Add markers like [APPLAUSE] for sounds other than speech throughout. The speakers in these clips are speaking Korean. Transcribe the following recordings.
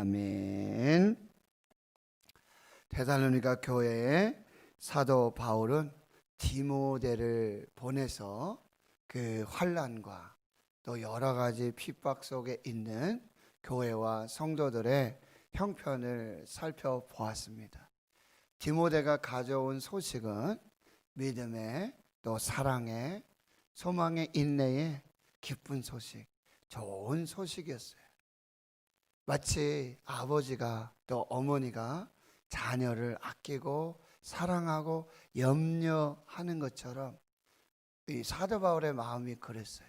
아멘. 데살로니가 교회에 사도 바울은 디모데를 보내서 그 환란과 또 여러 가지 핍박 속에 있는 교회와 성도들의 형편을 살펴보았습니다. 디모데가 가져온 소식은 믿음의 또 사랑의 소망의 인내의 기쁜 소식, 좋은 소식이었어요. 마치 아버지가 또 어머니가 자녀를 아끼고 사랑하고 염려하는 것처럼 이 사도 바울의 마음이 그랬어요.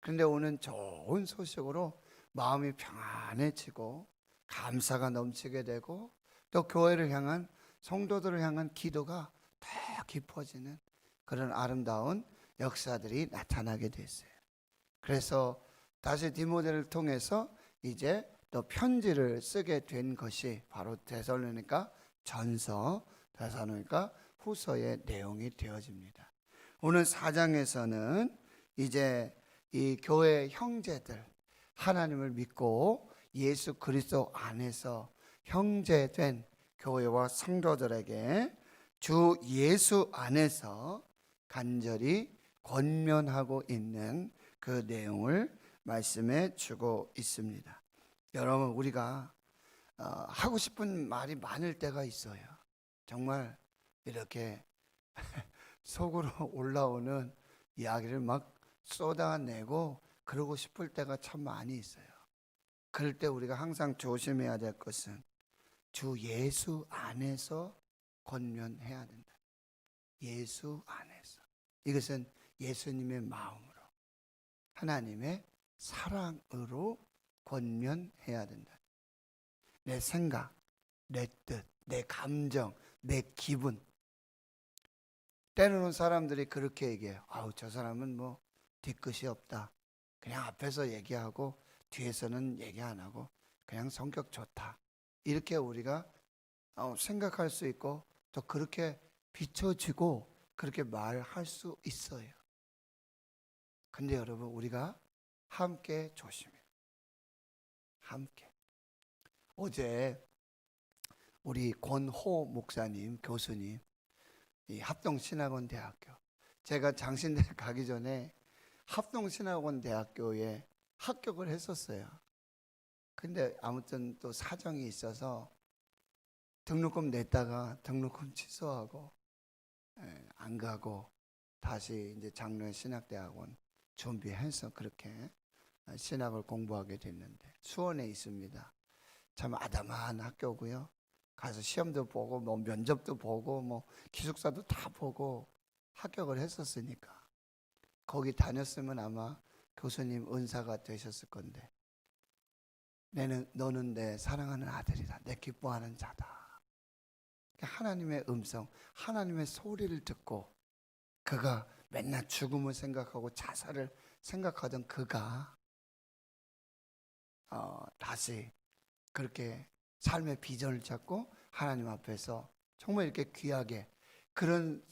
그런데 오늘 좋은 소식으로 마음이 평안해지고 감사가 넘치게 되고 또 교회를 향한 성도들을 향한 기도가 더 깊어지는 그런 아름다운 역사들이 나타나게 됐어요. 그래서 다시 디모데를 통해서 이제 또 편지를 쓰게 된 것이 바로 데살로니가 전서, 데살로니가 후서의 내용이 되어집니다. 오늘 4장에서는 이제 이 교회 형제들 하나님을 믿고 예수 그리스도 안에서 형제된 교회와 성도들에게 주 예수 안에서 간절히 권면하고 있는 그 내용을 말씀해 주고 있습니다. 여러분 우리가 어, 하고 싶은 말이 많을 때가 있어요. 정말 이렇게 [LAUGHS] 속으로 [LAUGHS] 올라오는 이야기를 막 쏟아내고 그러고 싶을 때가 참 많이 있어요. 그럴 때 우리가 항상 조심해야 될 것은 주 예수 안에서 권면해야 된다. 예수 안에서. 이것은 예수님의 마음으로 하나님의 사랑으로 권면해야 된다. 내 생각, 내 뜻, 내 감정, 내 기분. 때로는 사람들이 그렇게 얘기해요. 아우, 저 사람은 뭐 뒤끝이 없다. 그냥 앞에서 얘기하고 뒤에서는 얘기 안 하고 그냥 성격 좋다. 이렇게 우리가 어, 생각할 수 있고 또 그렇게 비춰지고 그렇게 말할 수 있어요. 근데 여러분 우리가 함께 조심해요. 함께. 어제 우리 권호 목사님 교수님 이 합동신학원 대학교 제가 장신대 [LAUGHS] 가기 전에 합동신학원 대학교에 합격을 했었어요. 근데 아무튼 또 사정이 있어서 등록금 냈다가 등록금 취소하고 예, 안 가고 다시 이제 장로의 신학대학원 준비해서 그렇게 신학을 공부하게 됐는데 수원에 있습니다. 참 아담한 학교고요. 가서 시험도 보고 뭐 면접도 보고 뭐 기숙사도 다 보고 합격을 했었으니까 거기 다녔으면 아마 교수님 은사가 되셨을 건데 내는 너는 내 사랑하는 아들이다. 내 기뻐하는 자다. 하나님의 음성, 하나님의 소리를 듣고 그가 맨날 죽음을 생각하고 자살을 생각하던 그가 어, 다시 그렇게 삶의 비전을 찾고 하나님 앞에서 정말 이렇게 귀하게 그런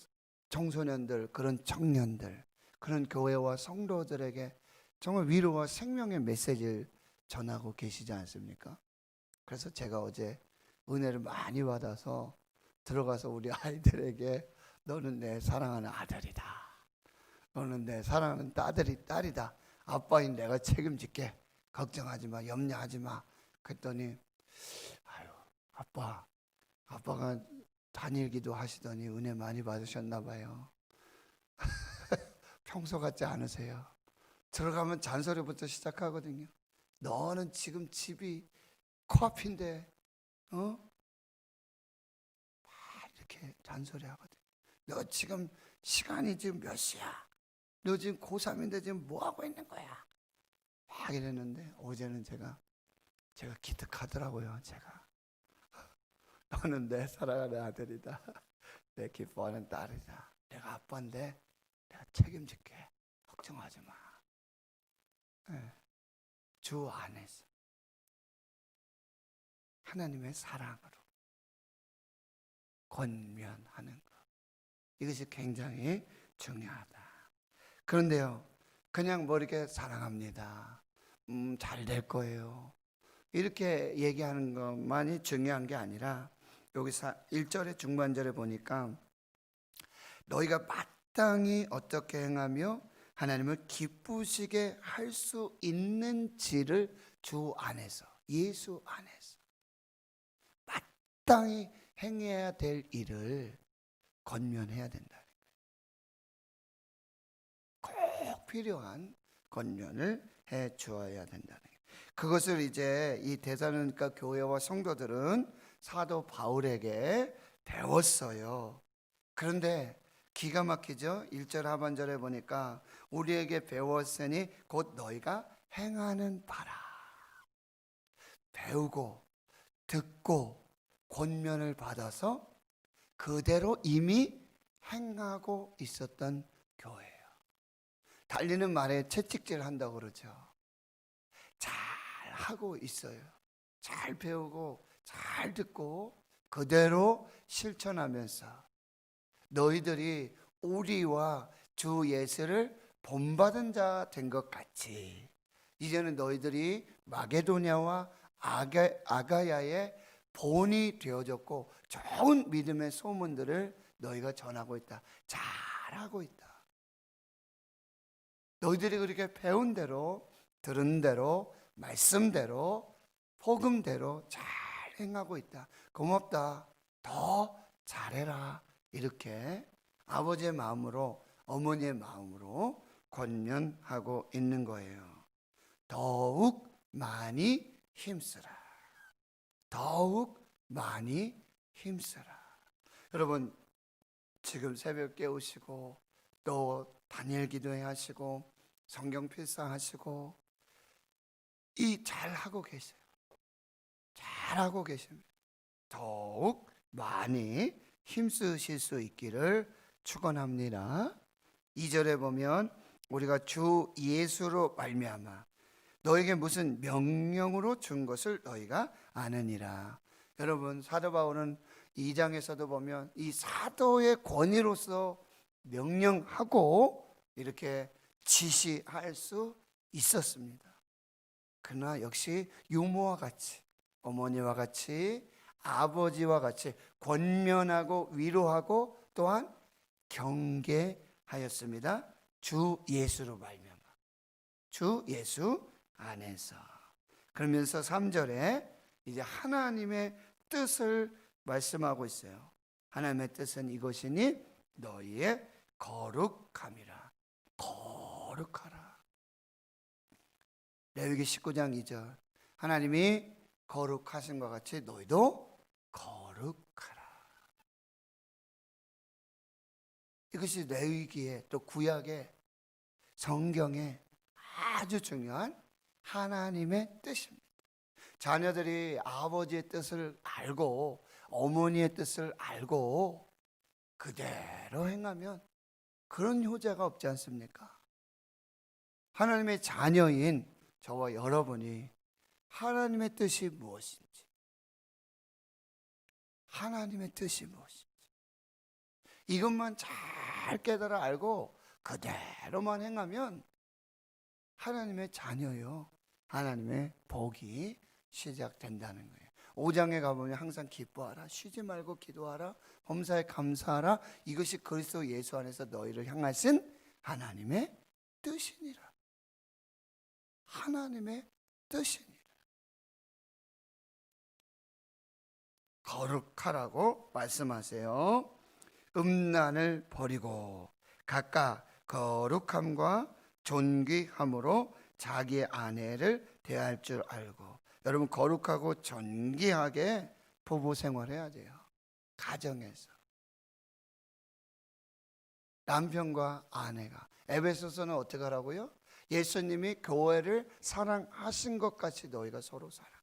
청소년들, 그런 청년들, 그런 교회와 성도들에게 정말 위로와 생명의 메시지를 전하고 계시지 않습니까? 그래서 제가 어제 은혜를 많이 받아서 들어가서 우리 아이들에게 너는 내 사랑하는 아들이다. 너는 내 사랑하는 딸이 딸이다. 아빠인 내가 책임질게. 걱정하지 마. 염려하지 마. 그랬더니 아유, 아빠. 아빠가 단일기도 하시더니 은혜 많이 받으셨나 봐요. [LAUGHS] 평소 같지 않으세요. 들어가면 잔소리부터 시작하거든요. 너는 지금 집이 코앞인데, 어? 막 이렇게 잔소리 하거든. 너 지금 시간이 지금 몇 시야? 너 지금 고3인데 지금 뭐 하고 있는 거야? 막 이랬는데 어제는 제가 제가 기특하더라고요. 제가 [LAUGHS] 너는 내 사랑하는 아들이다. [LAUGHS] 내 기뻐하는 딸이다. 내가 아빠인데 내가 책임질게. 걱정하지 마. 네. 주 안에서 하나님의 사랑으로 권면하는 것. 이것이 굉장히 중요하다. 그런데요, 그냥 뭐 이렇게 사랑합니다. 음, 잘 될 거예요. 이렇게 얘기하는 것만이 중요한 게 아니라 여기 1절의 중반절에 보니까 너희가 마땅히 어떻게 행하며 하나님을 기쁘시게 할 수 있는지를 주 안에서 예수 안에서 마땅히 행해야 될 일을 건면해야 된다. 꼭 필요한 건면을 해 주어야 된다는 거예요. 그것을 이제 이 대사로니까 교회와 성도들은 사도 바울에게 배웠어요. 그런데 기가 막히죠. 1절 하반절에 보니까 우리에게 배웠으니 곧 너희가 행하는 바라. 배우고 듣고 권면을 받아서 그대로 이미 행하고 있었던. 달리는 말에 채찍질 한다고 그러죠. 잘 하고 있어요. 잘 배우고 잘 듣고 그대로 실천하면서 너희들이 우리와 주 예수를 본받은 자 된 것 같이 이제는 너희들이 마게도냐와 아가, 아가야의 본이 되어졌고 좋은 믿음의 소문들을 너희가 전하고 있다. 잘하고 있다. 너희들이 그렇게 배운 대로 들은 대로 말씀대로 복음대로 잘 행하고 있다. 고맙다. 더 잘해라. 이렇게 아버지의 마음으로 어머니의 마음으로 권면하고 있는 거예요. 더욱 많이 힘쓰라. 더욱 많이 힘쓰라. 여러분 지금 새벽 깨우시고 또 단일 기도회 하시고 성경 필사하시고 이 잘하고 계세요. 잘하고 계십니다. 더욱 많이 힘쓰실 수 있기를 축원합니다. 2절에 보면 우리가 주 예수로 말미암아 너에게 무슨 명령으로 준 것을 너희가 아느니라. 여러분 사도 바울은 2장에서도 보면 이 사도의 권위로서 명령하고 이렇게 지시할 수 있었습니다. 그러나 역시 유모와 같이 어머니와 같이 아버지와 같이 권면하고 위로하고 또한 경계하였습니다. 주 예수로 말미암아. 주 예수 안에서. 그러면서 3절에 이제 하나님의 뜻을 말씀하고 있어요. 하나님의 뜻은 이것이니 너희의 거룩함이라. 거룩 하라. 레위기 19장 2절. 하나님이 거룩하신 것 같이 너희도 거룩하라. 이것이 레위기에 또 구약의 성경에 아주 중요한 하나님의 뜻입니다. 자녀들이 아버지의 뜻을 알고 어머니의 뜻을 알고 그대로 행하면 그런 효자가 없지 않습니까? 하나님의 자녀인 저와 여러분이 하나님의 뜻이 무엇인지, 하나님의 뜻이 무엇인지, 이것만 잘 깨달아 알고 그대로만 행하면 하나님의 자녀요. 하나님의 복이 시작된다는 거예요. 5장에 가보면 항상 기뻐하라, 쉬지 말고 기도하라, 범사에 감사하라. 이것이 그리스도 예수 안에서 너희를 향하신 하나님의 뜻이니라. 하나님의 뜻이니라. 거룩하라고 말씀하세요. 음란을 버리고 각각 거룩함과 존귀함으로 자기의 아내를 대할 줄 알고 여러분 거룩하고 존귀하게 부부 생활해야 돼요. 가정에서 남편과 아내가 에베소서는 어떻게 하라고요? 예수님이 교회를 사랑하신 것 같이 너희가 서로 사랑해.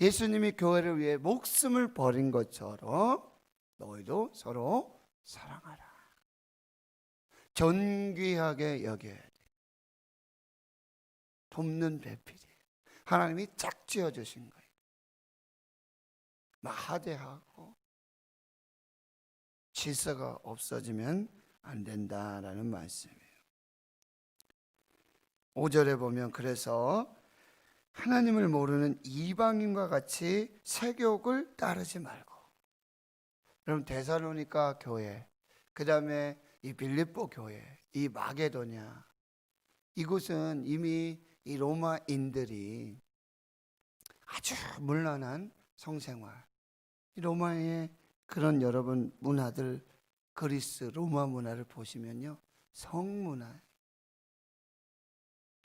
예수님이 교회를 위해 목숨을 버린 것처럼 너희도 서로 사랑하라. 존귀하게 여겨야 돼. 돕는 배필이 하나님이 짝 지어 주신 거예요. 마하대하고 질서가 없어지면 안 된다라는 말씀이에요. 5절에 보면 그래서 하나님을 모르는 이방인과 같이 세욕을 따르지 말고. 여러분 데살로니가 교회 그 다음에 이 빌립보 교회 이 마게도냐 이곳은 이미 이 로마인들이 아주 문란한 성생활. 이 로마의 그런 여러분 문화들 그리스 로마 문화를 보시면요 성문화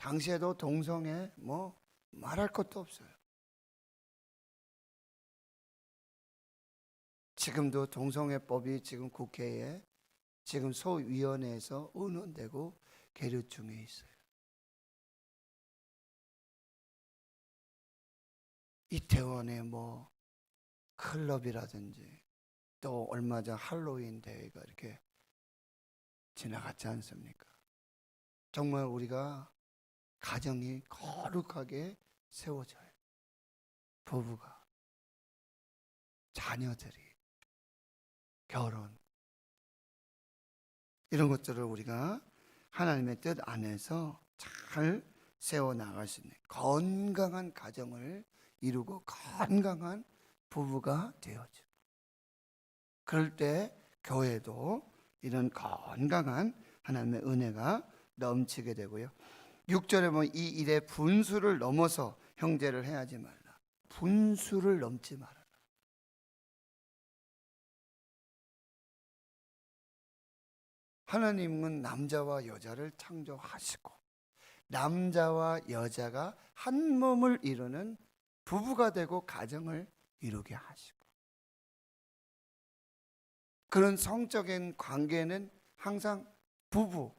당시에도 동성애 뭐 말할 것도 없어요. 지금도 동성애법이 지금 국회에 지금 소위원회에서 의논되고 계류 중에 있어요. 이태원에 뭐 클럽이라든지 또 얼마 전 할로윈 대회가 이렇게 지나갔지 않습니까? 정말 우리가 가정이 거룩하게 세워져요. 부부가, 자녀들이, 결혼. 이런 것들을 우리가 하나님의 뜻 안에서 잘 세워나갈 수 있는 건강한 가정을 이루고 건강한 부부가 되어져. 그럴 때 교회도 이런 건강한 하나님의 은혜가 넘치게 되고요. 6절에 보면 이 일에 분수를 넘어서 형제를 해하지 말라. 분수를 넘지 말아라. 하나님은 남자와 여자를 창조하시고 남자와 여자가 한 몸을 이루는 부부가 되고 가정을 이루게 하시고 그런 성적인 관계는 항상 부부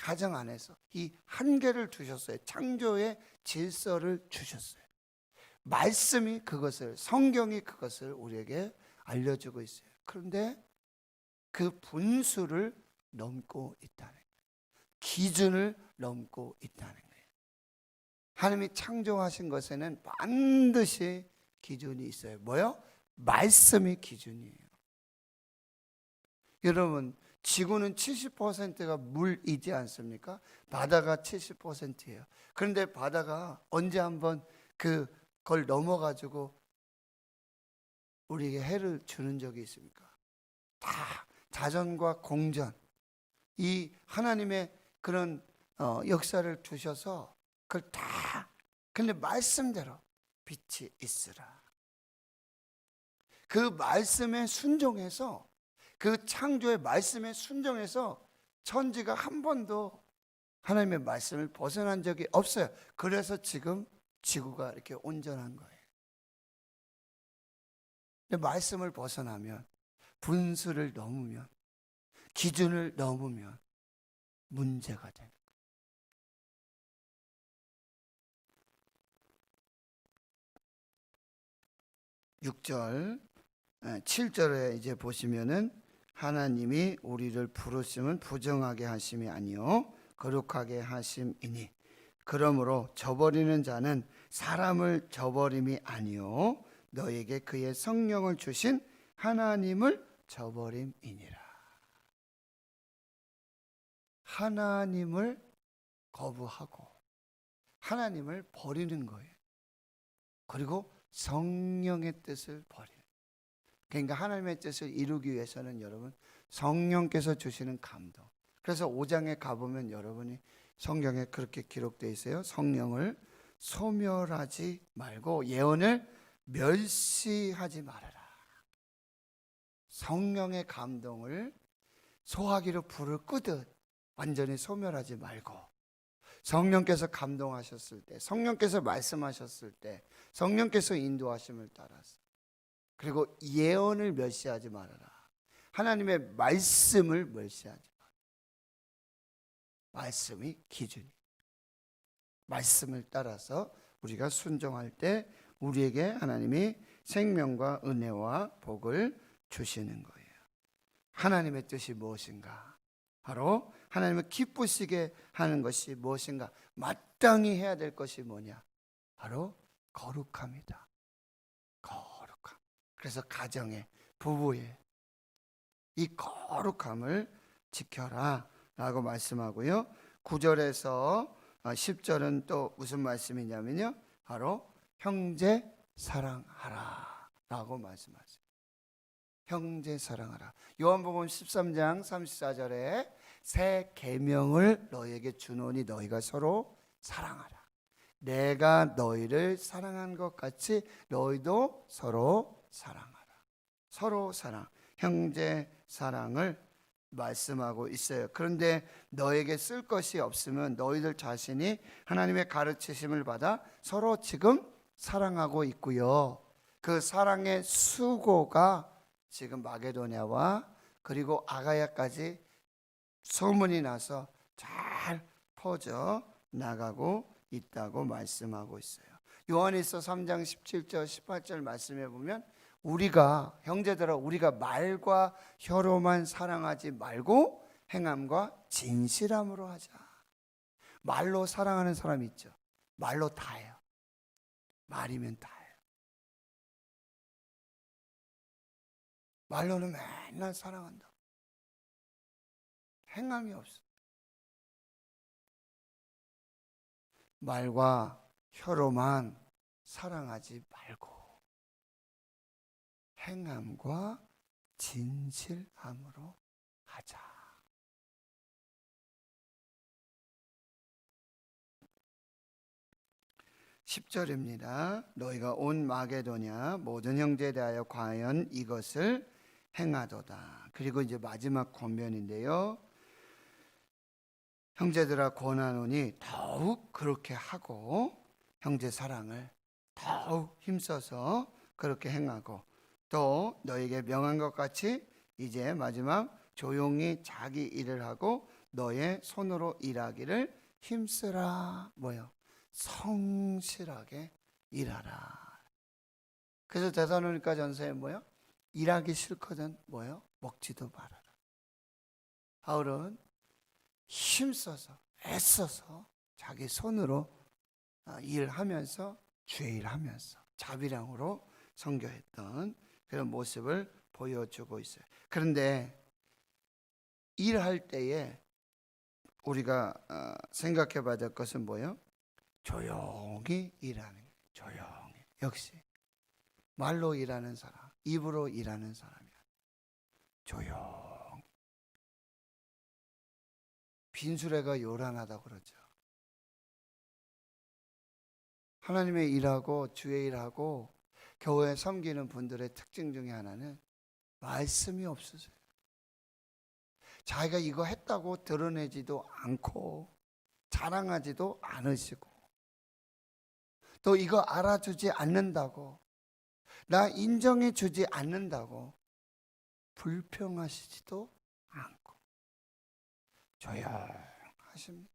가정 안에서 이 한계를 주셨어요. 창조의 질서를 주셨어요. 말씀이 그것을 성경이 그것을 우리에게 알려주고 있어요. 그런데 그 분수를 넘고 있다는 거예요. 기준을 넘고 있다는 거예요. 하나님이 창조하신 것에는 반드시 기준이 있어요. 뭐요? 말씀이 기준이에요. 여러분, 지구는 70%가 물이지 않습니까? 바다가 70%예요. 그런데 바다가 언제 한번 그걸 넘어가지고 우리에게 해를 주는 적이 있습니까? 다 자전과 공전, 이 하나님의 그런 어, 역사를 두셔서 그걸 다 근데 말씀대로 빛이 있으라. 그 말씀에 순종해서 그 창조의 말씀에 순종해서 천지가 한 번도 하나님의 말씀을 벗어난 적이 없어요. 그래서 지금 지구가 이렇게 온전한 거예요. 근데 말씀을 벗어나면 분수를 넘으면 기준을 넘으면 문제가 되는 거예요. 6절, 7절에 이제 보시면은 하나님이 우리를 부르심은 부정하게 하심이 아니요 거룩하게 하심이니 그러므로 저버리는 자는 사람을 저버림이 아니요 너에게 그의 성령을 주신 하나님을 저버림이니라. 하나님을 거부하고 하나님을 버리는 거예요. 그리고 성령의 뜻을 버리는. 그러니까 하나님의 뜻을 이루기 위해서는 여러분 성령께서 주시는 감동. 그래서 5장에 가보면 여러분이 성경에 그렇게 기록되어 있어요. 성령을 소멸하지 말고 예언을 멸시하지 말아라. 성령의 감동을 소화기로 불을 끄듯 완전히 소멸하지 말고 성령께서 감동하셨을 때, 성령께서 말씀하셨을 때, 성령께서 인도하심을 따라서 그리고 예언을 멸시하지 말아라. 하나님의 말씀을 멸시하지 말아라. 말씀이 기준이. 말씀을 따라서 우리가 순종할 때 우리에게 하나님이 생명과 은혜와 복을 주시는 거예요. 하나님의 뜻이 무엇인가? 바로 하나님을 기쁘시게 하는 것이 무엇인가? 마땅히 해야 될 것이 뭐냐? 바로 거룩함이다. 그래서 가정에 부부의 이 거룩함을 지켜라 라고 말씀하고요. 9절에서 10절은 또 무슨 말씀이냐면요. 바로 형제 사랑하라 라고 말씀하세요. 형제 사랑하라. 요한복음 13장 34절에 새 계명을 너희에게 주노니 너희가 서로 사랑하라. 내가 너희를 사랑한 것 같이 너희도 서로 사랑하라. 서로 사랑, 형제 사랑을 말씀하고 있어요. 그런데 너에게 쓸 것이 없으면 너희들 자신이 하나님의 가르치심을 받아 서로 지금 사랑하고 있고요. 그 사랑의 수고가 지금 마게도냐와 그리고 아가야까지 소문이 나서 잘 퍼져 나가고 있다고 말씀하고 있어요. 요한일서 3장 17절 18절 말씀해 보면 우리가 형제들아 우리가 말과 혀로만 사랑하지 말고 행함과 진실함으로 하자. 말로 사랑하는 사람 있죠. 말로 다해요. 말이면 다해요. 말로는 맨날 사랑한다. 행함이 없어. 말과 혀로만 사랑하지 말고 행함과 진실함으로 하자. 십절입니다 너희가 온 마게도냐 모든 형제에 대하여 과연 이것을 행하도다. 그리고 이제 마지막 권면인데요. 형제들아 권하노니 더욱 그렇게 하고 형제 사랑을 더욱 힘써서 그렇게 행하고 또 너에게 명한 것 같이 이제 마지막 조용히 자기 일을 하고 너의 손으로 일하기를 힘쓰라 뭐요? 성실하게 일하라. 그래서 대사로니까 전서에 뭐요? 일하기 싫거든 뭐요? 먹지도 말아라. 바울은 힘써서 애써서 자기 손으로 아, 일하면서 주의 일하면서 자비량으로 선교했던 그런 모습을 보여주고 있어요. 그런데 일할 때에 우리가 어, 생각해 봐야 될 것은 뭐예요? 조용히 일하는 거예요. 조용히. 역시 말로 일하는 사람, 입으로 일하는 사람이야. 조용. 빈수레가 요란하다고 그러죠. 하나님의 일하고 주의 일하고 교회 섬기는 분들의 특징 중에 하나는 말씀이 없으세요. 자기가 이거 했다고 드러내지도 않고 자랑하지도 않으시고 또 이거 알아주지 않는다고 나 인정해 주지 않는다고 불평하시지도 않고 조용하십니다.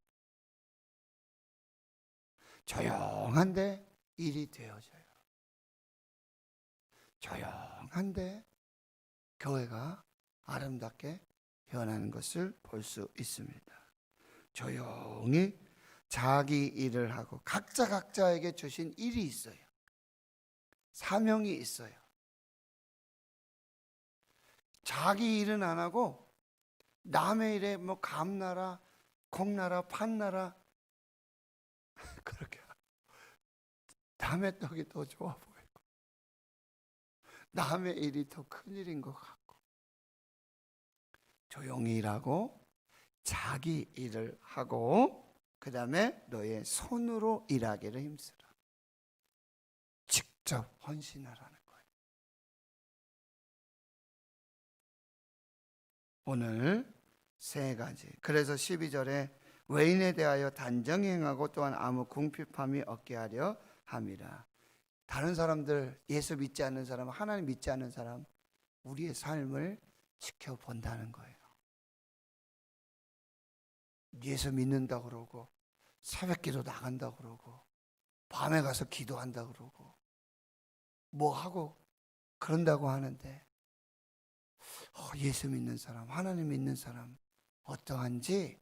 조용한데 일이 되어져요. 조용한데 교회가 아름답게 변하는 것을 볼 수 있습니다. 조용히 자기 일을 하고 각자 각자에게 주신 일이 있어요. 사명이 있어요. 자기 일은 안 하고 남의 일에 뭐 감나라, 콩나라, 판나라 [LAUGHS] 그렇게 남의 [LAUGHS] 떡이 더 좋아 보이고 남의 일이 더 큰일인 것 같고 조용히 일하고 자기 일을 하고 그 다음에 너의 손으로 일하기를 힘쓰라. 직접 헌신하라는 거예요. 오늘 세 가지. 그래서 12절에 외인에 대하여 단정히 행하고 또한 아무 궁핍함이 없게 하려 함이라. 다른 사람들 예수 믿지 않는 사람, 하나님 믿지 않는 사람 우리의 삶을 지켜본다는 거예요. 예수 믿는다 그러고 새벽기도 나간다 그러고 밤에 가서 기도한다 그러고 뭐 하고 그런다고 하는데 어, 예수 믿는 사람, 하나님 믿는 사람 어떠한지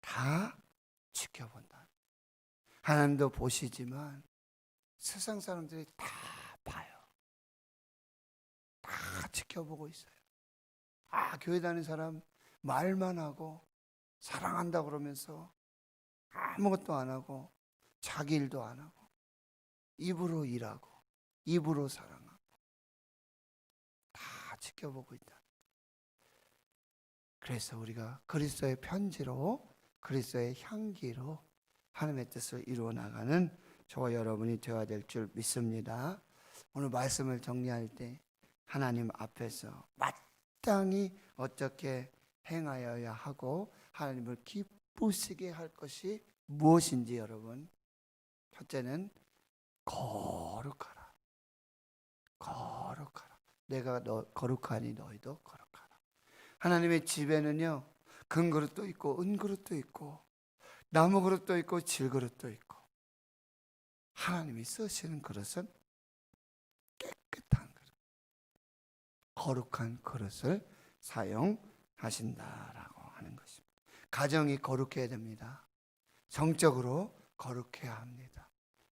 다 지켜본다. 하나님도 보시지만 세상 사람들이 다 봐요. 다 지켜보고 있어요. 아, 교회 다니는 사람 말만 하고 사랑한다 그러면서 아무것도 안 하고 자기 일도 안 하고 입으로 일하고 입으로 사랑하고 다 지켜보고 있다. 그래서 우리가 그리스도의 편지로 그리스도의 향기로 하나님의 뜻을 이루어 나가는 저와 여러분이 되어야 될 줄 믿습니다. 오늘 말씀을 정리할 때 하나님 앞에서 마땅히 어떻게 행하여야 하고 하나님을 기쁘시게 할 것이 무엇인지 여러분 첫째는 거룩하라. 거룩하라. 내가 너 거룩하니 너희도 거룩하라. 하나님의 집에는요 금그릇도 있고 은그릇도 있고 나무 그릇도 있고 질그릇도 있고 하나님이 쓰시는 그릇은 깨끗한 그릇 거룩한 그릇을 사용하신다라고 하는 것입니다 가정이 거룩해야 됩니다 정적으로 거룩해야 합니다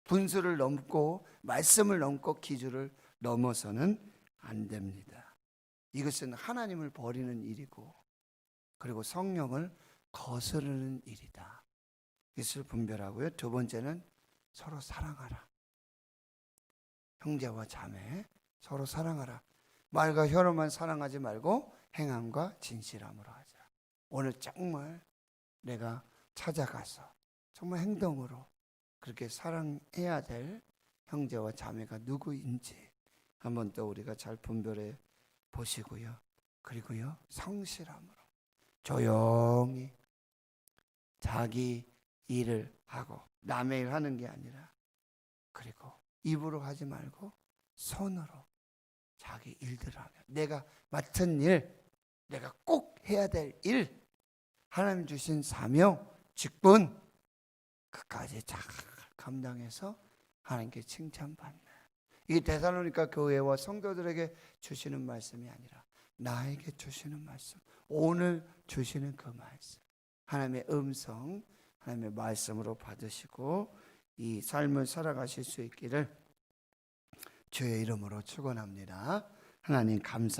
분수를 넘고 말씀을 넘고 기준을 넘어서는 안 됩니다 이것은 하나님을 버리는 일이고 그리고 성령을 거스르는 일이다. 이것을 분별하고요. 두 번째는 서로 사랑하라. 형제와 자매 서로 사랑하라. 말과 혀로만 사랑하지 말고 행함과 진실함으로 하자. 오늘 정말 내가 찾아가서 정말 행동으로 그렇게 사랑해야 될 형제와 자매가 누구인지 한번 또 우리가 잘 분별해 보시고요. 그리고요. 성실함으로 조용히 자기 일을 하고 남의 일 하는 게 아니라 그리고 입으로 하지 말고 손으로 자기 일들을 하며 내가 맡은 일 내가 꼭 해야 될 일 하나님 주신 사명 직분 그까지 잘 감당해서 하나님께 칭찬받는. 이게 데살로니가 교회와 성도들에게 주시는 말씀이 아니라 나에게 주시는 말씀 오늘 주시는 그 말씀. 하나님의 음성 하나님의 말씀으로 받으시고 이 삶을 살아가실 수 있기를 주의 이름으로 축원합니다. 하나님 감사